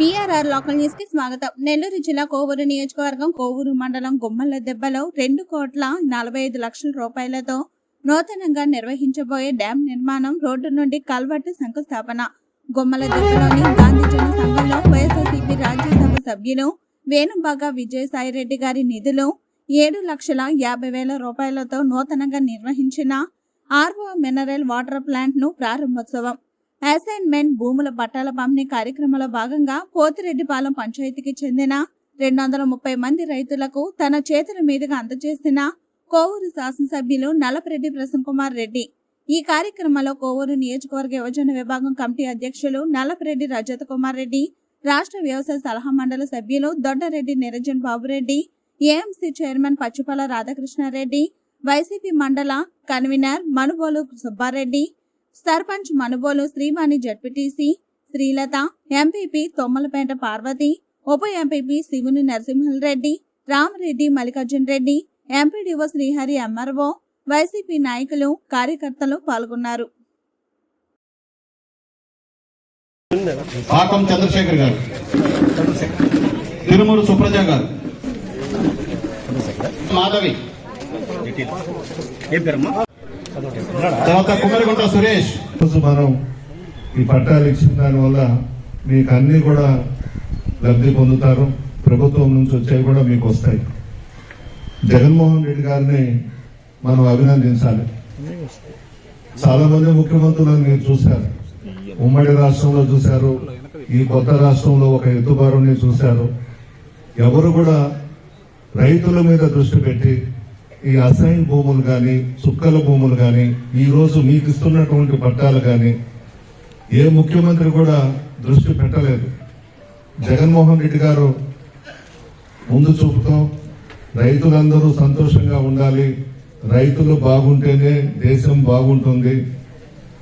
BRR local న్యూస్కి స్వాగతం. నెల్లూరు జిల్లా కోవూరు నియోజకవర్గం కోవూరు మండలం గుమ్మల దెబ్బలో రెండు కోట్ల నలభై ఐదు లక్షల రూపాయలతో నూతనంగా నిర్వహించబోయే డ్యాం నిర్మాణం రోడ్డు నుండి కల్వర్టు శంకుస్థాపన. గుమ్మల దెబ్బలోని గాంధీ జన సంఘంలో వైఎస్ఆర్సీపీ రాజ్యసభ సభ్యులు వేణుబాగా విజయసాయిరెడ్డి గారి నిధులు ఏడు లక్షల యాభై వేల రూపాయలతో నూతనంగా నిర్వహించిన ఆర్వో మినరల్ వాటర్ ప్లాంట్ను ప్రారంభోత్సవం. అసైన్మెంట్ భూముల పట్టాల పంపిణీ కార్యక్రమంలో భాగంగా పోతిరెడ్డిపాలెం పంచాయతీకి చెందిన రెండు వందల ముప్పై మంది రైతులకు తన చేతుల మీదుగా అందజేసిన కోవూరు శాసనసభ్యులు నలపరెడ్డి ప్రసన్న కుమార్ రెడ్డి. ఈ కార్యక్రమంలో కోవూరు నియోజకవర్గ యువజన విభాగం కమిటీ అధ్యక్షులు నలపరెడ్డి రజత కుమార్ రెడ్డి రాష్ట్ర వ్యవసాయ సలహా మండలి సభ్యులు Doddareddy Niranjan Babureddy AMC chairman Pachchupala Radhakrishnareddy YCP మండల convener Manubolu Subbareddy sarpanch Manubolu Srivani ZPTC Srilatha MPP Tommalapeta Parvathi ఉప MPP Shivuni Narasimhareddy Ramareddy Mallikarjun Reddy MPDO Srihari MRO YCP నాయకులు కార్యకర్తలు పాల్గొన్నారు. పాకం చంద్రశేఖర్ గారు. తిరుమూరు సుప్రజ గారు. మాధవి. ఏం పేరమ్మా? తర్వాత కుమరిగుంట సురేష్. మనం ఈ పట్టాలు ఇచ్చిన దానివల్ల మీకు అన్ని కూడా లబ్ధి పొందుతారు. ప్రభుత్వం నుంచి వచ్చేవి కూడా మీకు వస్తాయి. జగన్మోహన్ రెడ్డి గారిని మనం అభినందించాలి. చాలా మంది ముఖ్యమంత్రులను మీరు చూశారు. ఉమ్మడి రాష్ట్రంలో చూశారు. ఈ కొత్త రాష్ట్రంలో ఒక ఎత్తుబారుని చూశారు. ఎవరు కూడా రైతుల మీద దృష్టి పెట్టి ఈ అసైన్ భూములు కానీ చుక్కల భూములు కానీ ఈరోజు మీకు ఇస్తున్నటువంటి పట్టాలు కానీ ఏ ముఖ్యమంత్రి కూడా దృష్టి పెట్టలేదు. జగన్మోహన్ రెడ్డి గారు ముందు చూపుతో రైతులందరూ సంతోషంగా ఉండాలి రైతులు బాగుంటేనే దేశం బాగుంటుంది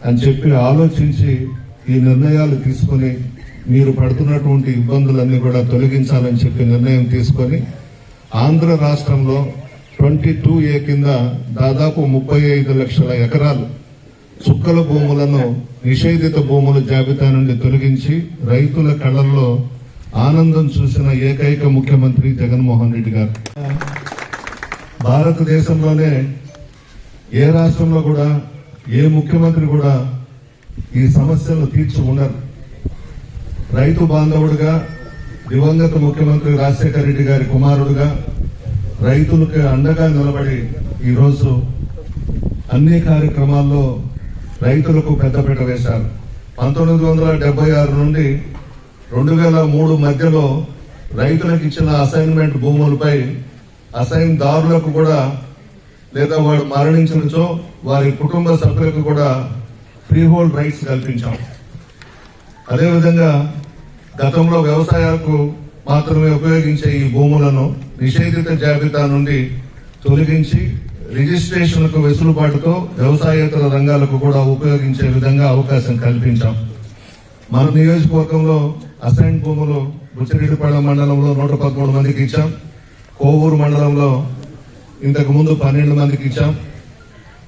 అని చెప్పి ఆలోచించి ఈ నిర్ణయాలు తీసుకొని మీరు పడుతున్నటువంటి ఇబ్బందులన్నీ కూడా తొలగించాలని చెప్పి నిర్ణయం తీసుకొని ఆంధ్ర రాష్ట్రంలో ట్వంటీ టూ ఏ కింద దాదాపు ముప్పై ఐదు లక్షల ఎకరాలు చుక్కల భూములను నిషేధిత భూముల జాబితా నుండి తొలగించి రైతుల కళల్లో ఆనందం చూసిన ఏకైక ముఖ్యమంత్రి జగన్మోహన్ రెడ్డి గారు. భారతదేశంలోనే ఏ రాష్ట్రంలో కూడా ఏ ముఖ్యమంత్రి కూడా ఈ సమస్యలు తీర్చి ఉండరు. రైతు బాంధవుడుగా దివంగత ముఖ్యమంత్రి రాజశేఖర రెడ్డి గారి కుమారుడుగా రైతులకు అండగా నిలబడి ఈరోజు అన్ని కార్యక్రమాల్లో రైతులకు పెద్దపీట వేశారు. పంతొమ్మిది వందల డెబ్బై ఆరు నుండి రెండు వేల మూడు మధ్యలో రైతులకు ఇచ్చిన అసైన్మెంట్ భూములపై అసైన్ దారులకు కూడా లేదా వాడు మరణించినచో వారి కుటుంబ సభ్యులకు కూడా ఫ్రీ హోల్డ్ రైట్స్ కల్పించాం. అదేవిధంగా గతంలో వ్యవసాయాలకు మాత్రమే ఉపయోగించే ఈ భూములను నిషేధిత జాబితా నుండి తొలగించి రిజిస్ట్రేషన్కు వెసులుబాటుతో వ్యవసాయేతర రంగాలకు కూడా ఉపయోగించే విధంగా అవకాశం కల్పించాం. మన నియోజకవర్గంలో అసైన్ భూములు బుచ్చిరెడ్డిపాళెం మండలంలో నూట పదమూడు మందికి ఇచ్చాం. కోవూరు మండలంలో ఇంతకు ముందు పన్నెండు మందికి ఇచ్చాం.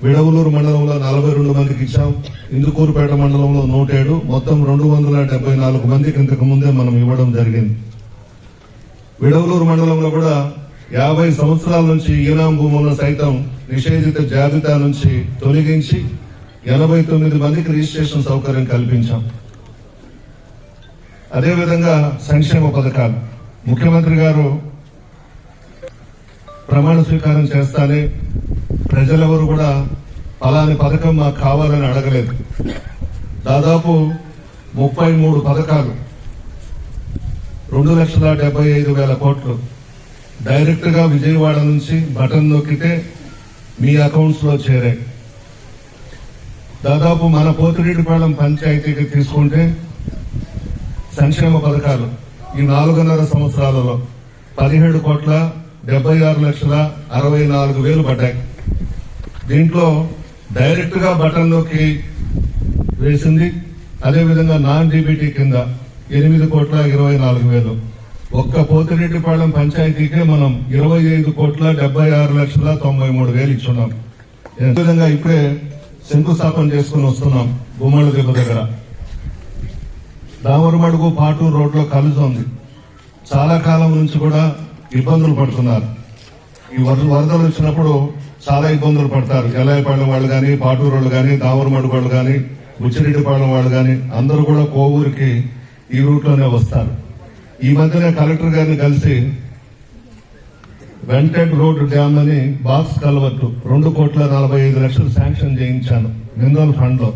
విడవలూరు మండలంలో నలభై రెండు మందికి ఇచ్చాం. ఇందుకూరుపేట మండలంలో నూట ఏడు మొత్తం రెండు వందల డెబ్బై నాలుగు మందికి ఇంతకు ముందే మనం ఇవ్వడం జరిగింది. విడవలూరు మండలంలో కూడా యాభై సంవత్సరాల నుంచి ఈనాం భూములను సైతం నిషేధిత జాబితా నుంచి తొలగించి ఎనభై తొమ్మిది మందికి రిజిస్ట్రేషన్ సౌకర్యం కల్పించాం. అదేవిధంగా సంక్షేమ పథకాలు. ముఖ్యమంత్రి గారు ప్రమాణ స్వీకారం చేస్తానే ప్రజలెవరు కూడా అలాని పథకం మాకు కావాలని అడగలేదు. దాదాపు ముప్పై మూడు పథకాలు రెండు లక్షల డెబ్బై ఐదు వేల కోట్లు. డైరెక్ట్గా విజయవాడ నుంచి బటన్ నొక్కితే మీ అకౌంట్స్లో చేరాయి దాదాపు మన పోతిరెడ్డిపాళెం పంచాయతీకి తీసుకుంటే సంక్షేమ పథకాలు ఈ నాలుగున్నర సంవత్సరాలలో పదిహేడు కోట్ల డెబ్బై ఆరు లక్షల అరవై నాలుగు వేలు పడ్డాయి. దీంట్లో డైరెక్ట్గా బటన్లోకి వేసింది అదేవిధంగా నాన్ డీబీటీ కింద ఎనిమిది కోట్ల ఇరవై నాలుగు వేలు. ఒక్క పోతిరెడ్డిపాళెం పంచాయతీకే మనం ఇరవై ఐదు కోట్ల డెబ్బై ఆరు లక్షల తొంభై మూడు వేలు ఇచ్చున్నాం. విధంగా ఇప్పుడే శంకుస్థాపన చేసుకుని వస్తున్నాం గుమ్మడి దెబ్బ దగ్గర. దామరమడుగు పాటూరు రోడ్లో కలుస్తుంది. చాలా కాలం నుంచి కూడా ఇబ్బందులు పడుతున్నారు. ఈ వరద వరదలు వచ్చినప్పుడు చాలా ఇబ్బందులు పడతారు. ఎలాయపాళెం వాళ్ళు కానీ పాటూరు వాళ్ళు కానీ దామరమడుగు వాళ్ళు కానీ ఉచ్చిరెడ్డిపాళెం వాళ్ళు కానీ అందరూ కూడా కోవూరికి ఈ రూట్లోనే వస్తారు. ఈ మధ్యనే కలెక్టర్ గారిని కలిసి వెంటెడ్ రోడ్ డ్యామ్ అని బాక్స్ కలవట్టు రెండు కోట్ల నలభై ఐదు లక్షలు శాంక్షన్ చేయించాను మినరల్ ఫండ్లో.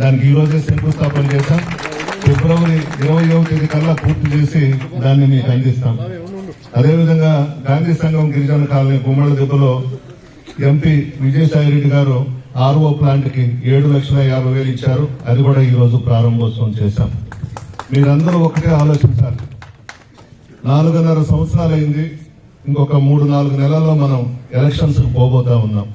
దానికి ఈ రోజే శంకుస్థాపన చేశాం. ఫిబ్రవరి ఇరవయవ తేదీ కల్లా పూర్తి చేసి దాన్ని మీకు అందిస్తాం. అదేవిధంగా గాంధీ సంఘం గిరిజన కాలనీ గుమ్మడి దెబ్బలో ఎంపీ విజయసాయి రెడ్డి గారు ఆర్ఓ ప్లాంట్కి ఏడు లక్షల యాభై వేలు ఇచ్చారు. అది కూడా ఈ రోజు ప్రారంభోత్సవం చేశాం. మీరందరూ ఒకటే ఆలోచించాలి. నాలుగున్నర సంవత్సరాలు అయింది ఇంకొక మూడు నాలుగు నెలల్లో మనం ఎలక్షన్స్కి పోబోతా ఉన్నాం.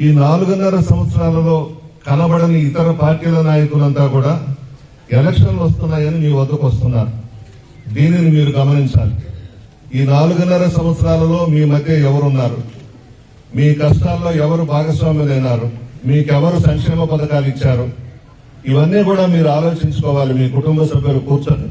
ఈ నాలుగున్నర సంవత్సరాలలో కనబడని ఇతర పార్టీల నాయకులంతా కూడా ఎలక్షన్లు వస్తున్నాయని మీ వద్దకు వస్తున్నారు. దీనిని మీరు గమనించాలి. ఈ నాలుగున్నర సంవత్సరాలలో మీ మధ్య ఎవరున్నారు? మీ కష్టాల్లో ఎవరు భాగస్వాములైనారు? మీకెవరు సంక్షేమ పథకాలు ఇచ్చారు? ఇవన్నీ కూడా మీరు ఆలోచించుకోవాలి మీ కుటుంబ సభ్యులు కూర్చొని